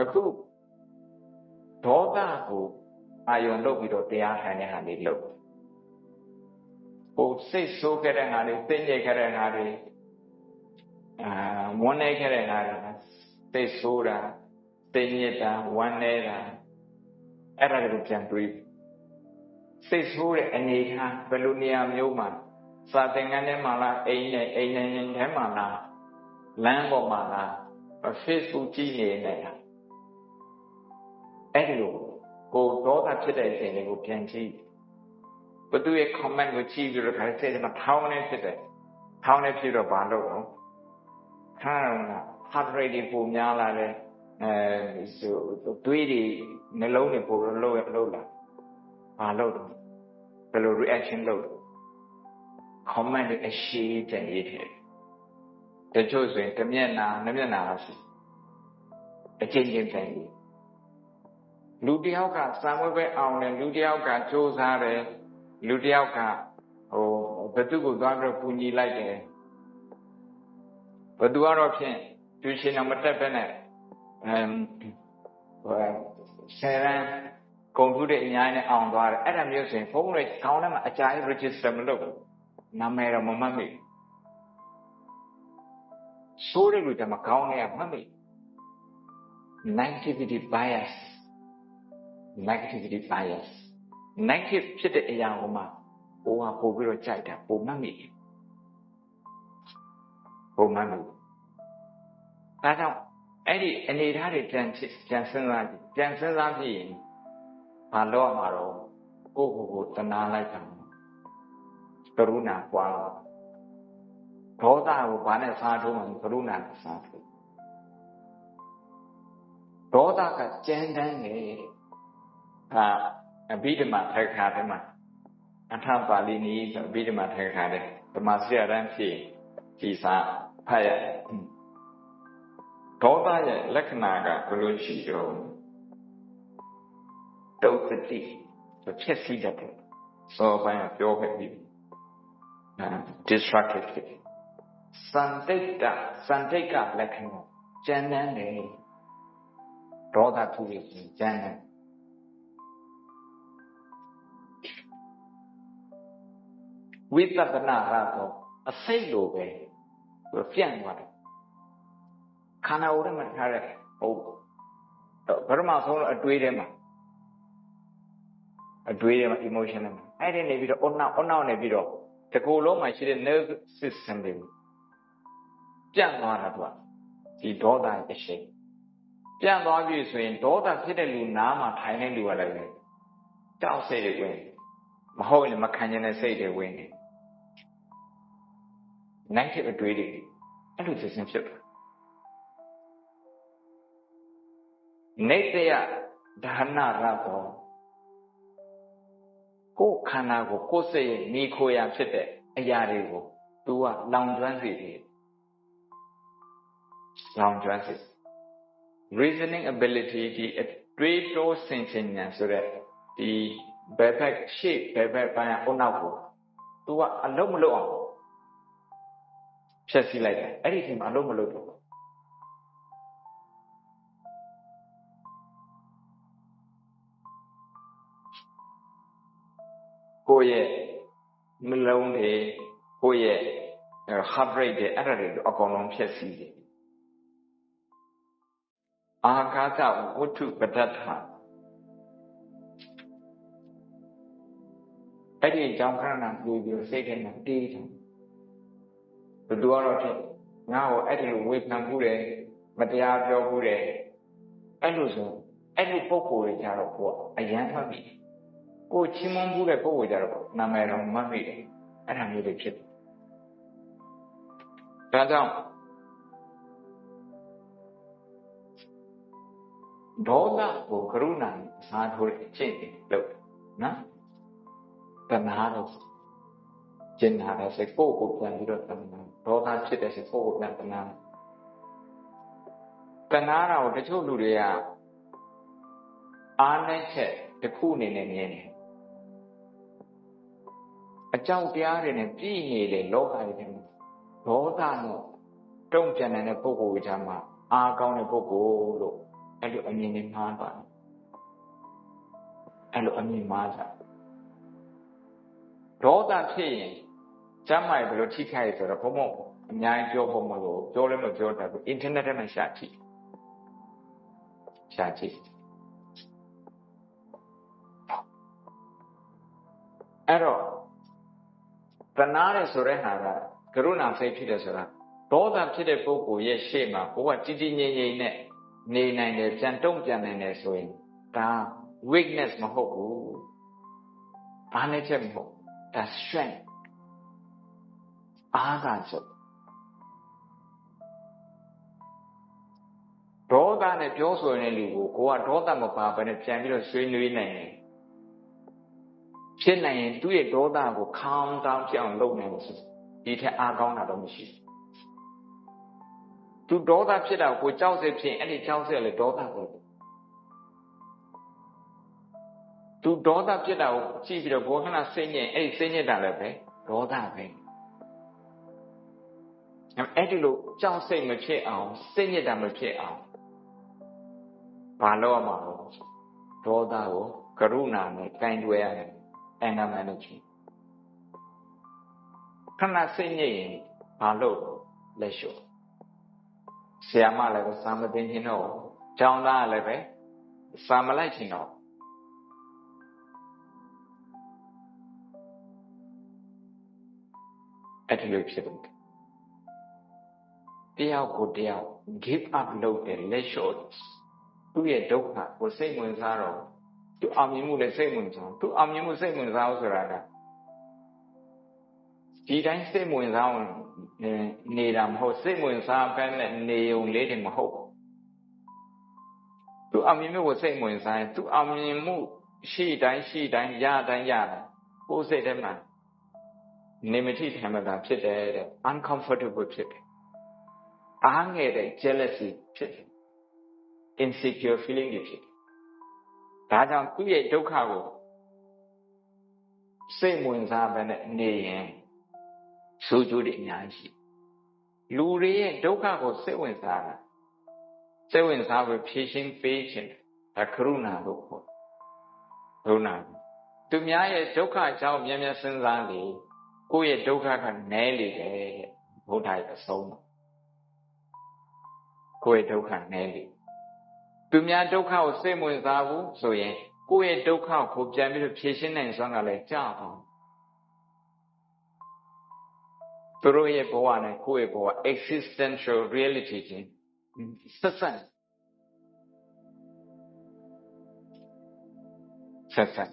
အခုဒေါသကိုအာယုံလုပ်ပြီးတော့တရားထိုင်တဲ့ဟာလေးလုပ်ဟိုစိတ်ဆိုးခဲ့တဲ့ဟာတွေသိညစ်ခဲ့တဲ့ဟာတွေအာဝန်းနေခဲ့တဲ့ဟာတွေစိတ်ဆိုးတာသိညစ်တာဝန်းနေတာအဲ့ဒါတွေကိုပြန်တွေးစိတ်ဆိုးတဲ့အနေထားဘယ်လိုနေရာမျိုးမှာစာသင်ခန်းထဲမှာလားအိမ်နဲ့အိမ်နဲ့ထဲမှာလားလမ်းပေါ်မှာလား Facebook ကြည့်နေနေတာ အဲ့ဒီလိုကိုဒေါသဖြစ်တဲ့အချိန်လေးကိုပြန်ကြည့်ဘသူရဲ့ comment ကိုကြည့်ပြီးတော့ခါစိတ်ထဲမှာထောင်းနေဖြစ်တယ်ထောင်းနေဖြစ်တော့ဘာလုပ်အောင်ခါတော့ heart rate တွေပုံများလာတယ်အဲဆိုတွေးတွေနှလုံးတွေပုံလို့လို့လာဘာလုပ်တော့ဘယ်လို reaction လုပ် comment တွေအရှိတဲ့ရေးတယ်တချို့ဆိုရင်တမျက်နာနှစ်မျက်နာရှိအချင်းချင်းတိုင် လူတယောက်ကစံမွေးပဲအောင်တယ်လူတယောက်ကစူးစမ်းတယ်လူတယောက်ကဟိုဘသူကိုသွားပြီးပူညီလိုက်တယ်ဘသူကတော့ဖြင့်ကျူရှင်တော့မတက်ပဲနဲ့အမ်ဟိုဆယ်ရန်ကုန်ထုတဲ့အများနဲ့အောင်သွားတယ်အဲ့ဒါမျိုးဆိုရင်ဖုန်းတွေခေါင်းထဲမှာအကြာကြီး register မလုပ်ဘူးနာမည်တော့မမှတ်မိဆိုးတဲ့လူတည်းမှာခေါင်းထဲကမှတ်မိ negativity bias negativity bias negative ဖြစ်တဲ့အရာကိုမှပိုးကပို့ပြီးတော့ကြိုက်တာပိုမှတ်မိပိုမှတ်မိဒါကြောင့်အဲ့ဒီအနေထားတွေပြန်ပြန်စဉ်းစားကြည့်ပြန်စဉ်းစားကြည့်ရင်ဘာလို့ရမှာတော့ကိုယ့်ကိုယ်ကိုတနာလိုက်တာကရုဏာပွားဒေါသကိုဘာနဲ့စားထိုးမှကရုဏာနဲ့စားထိုးဒေါသကကြမ်းတမ်းနေ ဟာအဘိဓမ္မာထက်ခါထဲမှာအထပါဠိနည်းဆိုအဘိဓမ္မာထက်ခါတဲ့ဓမ္မစရတန်းဖြစ်ကြည်စားဖတ်ရဒေါသရဲ့လက္ခဏာကဘယ်လိုရှိတော့တုတ်တိဆိုဖြစ်စီတတ်တယ်စောပိုင်းကပြောခဲ့ပြီ destructive စံတိတ်တစံတိတ်ကလက္ခဏာကျမ်းမ်းတယ်ဒေါသသူရဲ့ကျမ်းမ်း ဝိသပနာရတော့အစိတ်လိုပဲပြန့်သွားတယ်ခန္ဓာကိုယ်ထဲမှာထားတဲ့ဟုတ်ပရမဆုံးအတွေးထဲမှာအတွေးထဲမှာ emotion ထဲမှာအဲ့ဒီနေပြီးတော့အနောက်အနောက်နေပြီးတော့တကူလုံးမှာရှိတဲ့ nerve system တွေပြန့်သွားတာသူကဒီဒေါသရဲ့အရှိန်ပြန့်သွားပြီဆိုရင်ဒေါသဖြစ်တဲ့လူနားမှာထိုင်တဲ့လူကလည်းကြောက်စိတ်တွေဝင်မဟုတ်ရင်မခံကျင်တဲ့စိတ်တွေဝင်နေ negative အတွေးတွေအဲ့လိုသင်ဖြစ်တာနေတယဒါနရသောကိုယ်ခန္ဓာကိုကိုယ်စိတ်ရဲ့နေခိုရာဖြစ်တဲ့အရာတွေကို तू ကလောင်ကျွမ်းစေတယ်လောင်ကျွမ်းစေ reasoning ability ဒီအတွေးတိုးဆင်ခြင်ဉာဏ်ဆိုတဲ့ဒီဘယ်ဘက်ရှေ့ဘယ်ဘက်ပိုင်းအုံနောက်ကို तू ကအလုံးမလုံးအောင် ဖြည့်ဆည်းလိုက်တယ်အဲ့ဒီအချိန်မှာအလုံးမလုံးတော့ကိုယ့်ရဲ့နှလုံးတွေကိုယ့်ရဲ့ heart rate တွေအဲ့ဒါတွေအကုန်လုံးဖြစ်စီတယ်အာကာသဝတ္ထုပဋ္ဌာအဲ့ဒီအကြောင်းခဏနာပြီးပြီးစိတ်ထဲမှာတေးတယ်ဘ သူကတော့ဖြစ်ငါ့ကိုအဲ့ဒီလိုဝေဖန်မှုတယ်မတရားပြောမှုတယ်အဲ့လိုဆိုအဲ့ဒီပုံကိုယ်တွေကြတော့ကိုကအယမ်းမှတ်ပြီကိုချင်းမွန်မှုတဲ့ပုံကိုကြတော့နာမည်တော့မှတ်မိတယ်အဲ့ဒါမျိုးတွေဖြစ်တယ်ဒါကြောင့်ဒေါသကိုကရုဏာအစားထိုးတဲ့အကျင့်တွေလုပ်နော်တဏှာတော့ ကျင်နာတဲ့စိတ်ကိုယ်ကိုပြန်ပြီးတော့တဏှာဒေါသဖြစ်တဲ့စိတ်ကိုယ်ကိုပြန်တဏှာတဏှာတော့တချို့လူတွေကအားနဲ့ချက်တစ်ခုအနေနဲ့မြင်တယ်အကြောင်းတရားတွေနဲ့ပြည့်နေတဲ့လောကကြီးတွေဒေါသနဲ့တုံ့ပြန်တဲ့ပုဂ္ဂိုလ်ကြမှာအားကောင်းတဲ့ပုဂ္ဂိုလ်လို့အဲ့လိုအမြင်နဲ့မှားသွားအဲ့လိုအမြင်မှားကြဒေါသဖြစ်ရင် ကျမ်းမာရေးဘယ်လိုထိခိုက်ဆိုတော့ဘုံဘုံအများကြီးပြောဖို့မလို့ပြောလည်းမပြောတတ်ဘူးအင်တာနက်ထဲမှာရှာကြည့်ရှာကြည့်အဲ့တော့တနာတယ်ဆိုတဲ့ဟာကကရုဏာစိတ်ဖြစ်တယ်ဆိုတာဒေါသဖြစ်တဲ့ပုဂ္ဂိုလ်ရဲ့ရှေ့မှာကိုကတည်တည်ငြိမ်ငြိမ်နဲ့နေနိုင်တယ်ပြန်တုံ့ပြန်နိုင်တယ်ဆိုရင်ဒါ weakness မဟုတ်ဘူးအားနည်းချက်မဟုတ်ဒါ strength အားသာချက်ဒေါသနဲ့ပြောဆိုနေတဲ့လူကိုကိုကဒေါသမပါဘဲနဲ့ပြန်ပြီးတော့ဆွေးနွေးနိုင်တယ်ဖြစ်နိုင်ရင်သူ့ရဲ့ဒေါသကိုခေါင်းတောင်းပြောင်းလုပ်နိုင်လို့ဒီထက်အားကောင်းတာတော့မရှိဘူးသူဒေါသဖြစ်တာကိုကြောက်စိတ်ဖြစ်အဲ့ဒီကြောက်စိတ်လည်းဒေါသပဲသူဒေါသဖြစ်တာကိုကြည့်ပြီးတော့ဘောခဏစိတ်ညစ်အဲ့ဒီစိတ်ညစ်တာလည်းပဲဒေါသပဲ အဲ့ဒီလိုကြောက်စိတ်မဖြစ်အောင်စိတ်ညစ်တာမဖြစ်အောင်ဘာလို့ရမှာလဲဒေါသကိုကရုဏာနဲ့ကင်တွယ်ရတယ် anger management ခဏစိတ်ညစ်ရင်ဘာလို့လက်လျှော့ဆရာမလည်းပဲစာမသိခြင်းတော့ကျောင်းသားလည်းပဲစာမလိုက်ခြင်းတော့အဲ့ဒီလိုဖြစ်တယ် တယောက်ကိုတယောက် give up လုပ်တယ်လက်လျှော့သူ့ရဲ့ဒုက္ခကိုစိတ်ဝင်စားတော့သူအောင်မြင်မှုလည်းစိတ်ဝင်စားသူအောင်မြင်မှုစိတ်ဝင်စားလို့ဆိုတာကဒီတိုင်းစိတ်ဝင်စားအောင်နေတာမဟုတ်စိတ်ဝင်စားပဲနဲ့နေုံလေးတွေမဟုတ်သူအောင်မြင်မှုကိုစိတ်ဝင်စားရင်သူအောင်မြင်မှုရှိတိုင်းရှိတိုင်းရတိုင်းရတယ်ကိုယ်စိတ်ထဲမှာနေမတိထမ်းမတာဖြစ်တယ်တဲ့ uncomfortable ဖြစ်တယ် အားငယ်တဲ့ jealousy ဖြစ်တယ် insecure feeling တွေဖြစ်တယ်ဒါကြောင့်သူ့ရဲ့ဒုက္ခကိုစိတ်ဝင်စားပဲနဲ့နေရင်ဆိုးကျိုးတွေအများကြီးရှိလူတွေရဲ့ဒုက္ခကိုစိတ်ဝင်စားတာစိတ်ဝင်စားပြီးဖြည့်ရှင်းပေးခြင်းဒါကရုဏာလို့ခေါ်ကရုဏာသူများရဲ့ဒုက္ခအကြောင်းမြန်မြန်စဉ်းစားလေကိုယ့်ရဲ့ဒုက္ခကနည်းလေတယ်တဲ့ဘုရားရဲ့အဆုံး ကိုယ့်ရဲ့ဒုက္ခနည်းလေသူများဒုက္ခကိုစိတ်ဝင်စားဘူးဆိုရင်ကိုယ့်ရဲ့ဒုက္ခကိုပြန်ပြီးဖြေရှင်းနိုင်စွမ်းကလည်းကြာအောင်သူတို့ရဲ့ဘဝနဲ့ကိုယ့်ရဲ့ဘဝ existential reality ချင်းဆက်ဆက်ဆက်ဆက်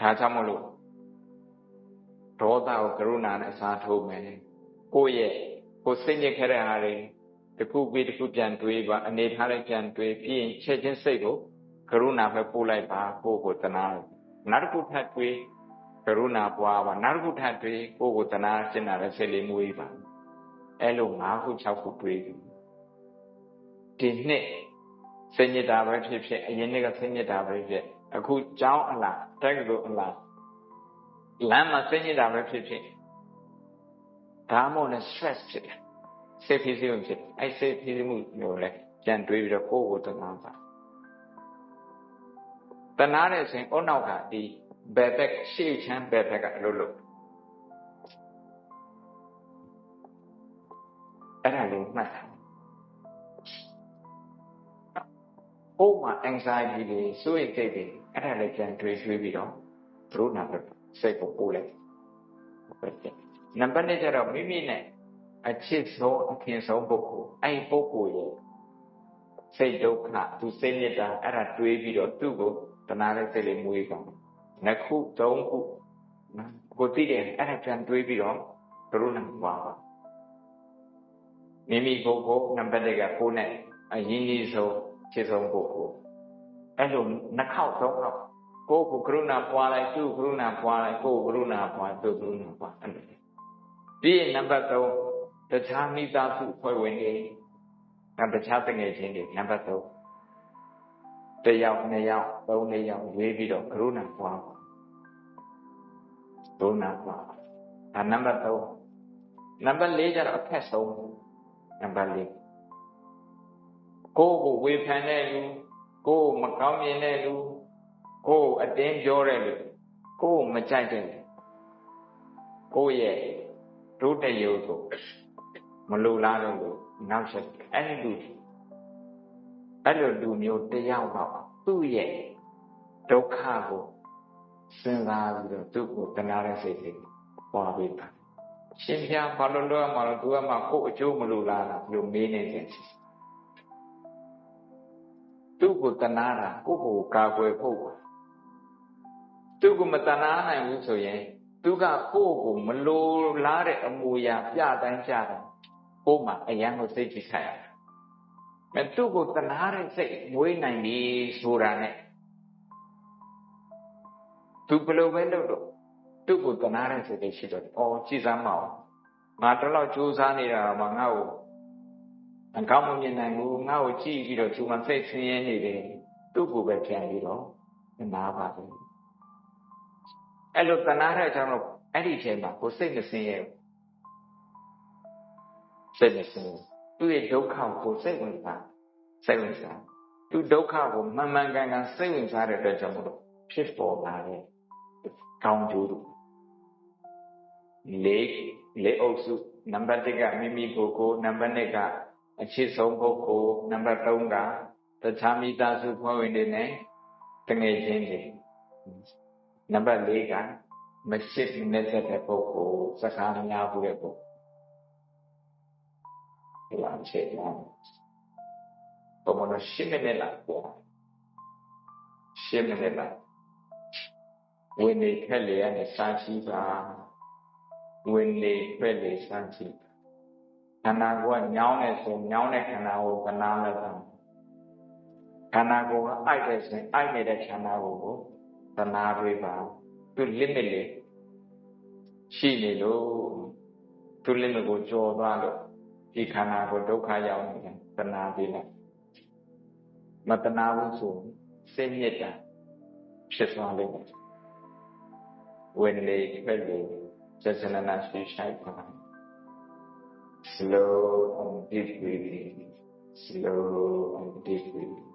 ဒါကြောင့်မလို့ဒေါသကိုကရုဏာနဲ့အစားထိုးမယ်ကိုယ့်ရဲ့ကိုယ်စိတ်ညစ်ခဲ့တဲ့ဟာတွေ တခုပြီးတခုပြန်တွေးပါအနေထားလိုက်ပြန်တွေးပြီးရင်ချက်ချင်းစိတ်ကိုကရုဏာပဲပို့လိုက်ပါကိုယ့်ကိုတနာနောက်တစ်ခုထပ်တွေးကရုဏာပွားပါနောက်တစ်ခုထပ်တွေးကိုယ့်ကိုတနာရှင်းတာလည်းစိတ်လေးမွေးပါအဲ့လို၅ခု၆ခုတွေးပြီးဒီနှစ်စိတ်ညစ်တာပဲဖြစ်ဖြစ်အရင်နှစ်ကစိတ်ညစ်တာပဲဖြစ်အခုကြောင်းအလားတက်ကလို့အလားလမ်းမှာစိတ်ညစ်တာပဲဖြစ်ဖြစ်ဒါမှမဟုတ်လည်း stress ဖြစ်တယ် စိတ်ဖိစီးမှုဖြစ်အဲ့စိတ်ဖိစီးမှုမျိုးလဲပြန်တွေးပြီးတော့ကိုယ့်ကိုတနာပါတနာတဲ့ဆိုရင်အုံနောက်ကဒီဘယ်ဘက်ရှေ့ချမ်းဘယ်ဘက်ကအလုပ်လုပ်အဲ့ဒါလေးမှတ်တာဟိုမှာ anxiety တွေစိုးရိမ်စိတ်တွေအဲ့ဒါလေးပြန်တွေးတွေးပြီးတော့ဘုရားနာစိတ်ကိုပို့လိုက်နံပါတ်1ကျတော့မိမိနဲ့ အချစ်ဆုံးအခင်ဆုံးပုဂ္ဂိုလ်အဲ့ပုဂ္ဂိုလ်ရဲ့စိတ်ဒုက္ခသူစိတ်ညစ်တာအဲ့ဒါတွေးပြီးတော့သူ့ကိုတနာတဲ့စိတ်လေးမွေးကောင်းနှစ်ခုသုံးခုကိုသိတယ်အဲ့ဒါပြန်တွေးပြီးတော့ကရုဏာပါပါမိမိကိုယ်ကိုနံပါတ်1ကကိုယ်နဲ့အရင်ကြီးဆုံးချစ်ဆုံးပုဂ္ဂိုလ်အဲ့လိုနှစ်ခေါက်သုံးခေါက်ကိုယ်ကိုကရုဏာပွားလိုက်သူ့ကရုဏာပွားလိုက်ကိုယ်ကရုဏာပွားသူ့ကရုဏာပွားအဲ့လိုပြီးရင်နံပါတ်3 တခြားမိသားစုဖွဲ့ဝင်တွေနောက်တခြားတငယ်ချင်းတွေနံပါတ်3တယောက်နှစ်ယောက်သုံးနှစ်ယောက်ရွေးပြီးတော့ကရုဏာပွားပါကရုဏာပွားဒါနံပါတ်3နံပါတ်4ကျတော့အခက်ဆုံးနံပါတ်4ကိုယ့်ကိုဝေဖန်တဲ့လူကိုယ်မကောင်းမြင်တဲ့လူကိုယ်အတင်းပြောတဲ့လူကိုယ်မကြိုက်တဲ့လူကိုယ့်ရဲ့ဒုတယုတ်ကို မလိုလားတဲ့လူနောက်ဆက်အဲ့ဒီလူအဲ့လိုလူမျိုးတယောက်တော့သူ့ရဲ့ဒုက္ခကိုစဉ်းစားပြီးတော့သူ့ကိုတနာတဲ့စိတ်လေးပွားပေးပါရှင်ပြဘာလို့လို့မှလို့သူကမှကိုယ့်အကျိုးမလိုလားလားဘယ်လိုမေးနေတယ်သူ့ကိုတနာတာကိုယ့်ကိုကာကွယ်ဖို့သူ့ကိုမတနာနိုင်ဘူးဆိုရင်သူကကိုယ့်ကိုမလိုလားတဲ့အမူအရာပြတိုင်းပြတယ် ကိုယ်မှအယံကိုစိတ်ကြည့်ခိုင်းရမယ်သူ့ကိုတနာတဲ့စိတ်မွေးနိုင်ပြီဆိုတာနဲ့သူဘယ်လိုပဲလုပ်လို့သူ့ကိုတနာတဲ့စိတ်ရှိတော့အော်ကြည်စမ်းမအောင်ငါတော့လောက်ကြိုးစားနေတာမှငါ့ကိုအကောင်းမမြင်နိုင်ဘူးငါ့ကိုကြည့်ပြီးတော့သူမှစိတ်ဆင်းရဲနေတယ်သူ့ကိုပဲပြန်ပြီးတော့နားပါတယ်အဲ့လိုတနာတဲ့အကြောင်းတော့အဲ့ဒီအချိန်မှာကိုစိတ်မဆင်းရဲ စိတ်မဆင်းသူ့ရဲ့ဒုက္ခကိုစိတ်ဝင်စားစိတ်ဝင်စားသူဒုက္ခကိုမှန်မှန်ကန်ကန်စိတ်ဝင်စားတဲ့အတွက်ကြောင့်မလို့ဖြစ်ပေါ်လာတဲ့ကောင်းကျိုးတို့လေးလေးအုပ်စုနံပါတ်1ကမိမိကိုယ်ကိုနံပါတ်2ကအချစ်ဆုံးပုဂ္ဂိုလ်နံပါတ်3ကတခြားမိသားစုဖွဲ့ဝင်တွေနဲ့တငယ်ချင်းတွေနံပါတ်4ကမရှိနေတဲ့ပုဂ္ဂိုလ်စကားများဘူးတဲ့ပုဂ္ဂိုလ် ဒီလိုအချက်များဘုံမလို့ရှင်းနေလားပေါ့ရှင်းနေလားဝင်နေခက်လေရနဲ့စာရှိပါဝင်နေဖက်လေစာရှိခန္ဓာကိုယ်ကညောင်းနေဆိုညောင်းတဲ့ခန္ဓာကိုကနာလိုက်တာခန္ဓာကိုယ်ကအိုက်တဲ့ဆိုအိုက်နေတဲ့ခန္ဓာကိုယ်ကိုသနာတွေပါသူ limit လေးရှိနေလို့သူ limit ကိုကျော်သွားလို့ ဒီခန္ဓာကိုဒုက္ခရောက်နေတယ်သနာပြီးလိုက်မတနာဘူးဆိုစိတ်မြစ်တာဖြစ်သွားလိမ့်မယ်ဝင်လေထွက်လေစေစနနာရှိဆိုင်ပါ slow and deep breathing slow and deep breathing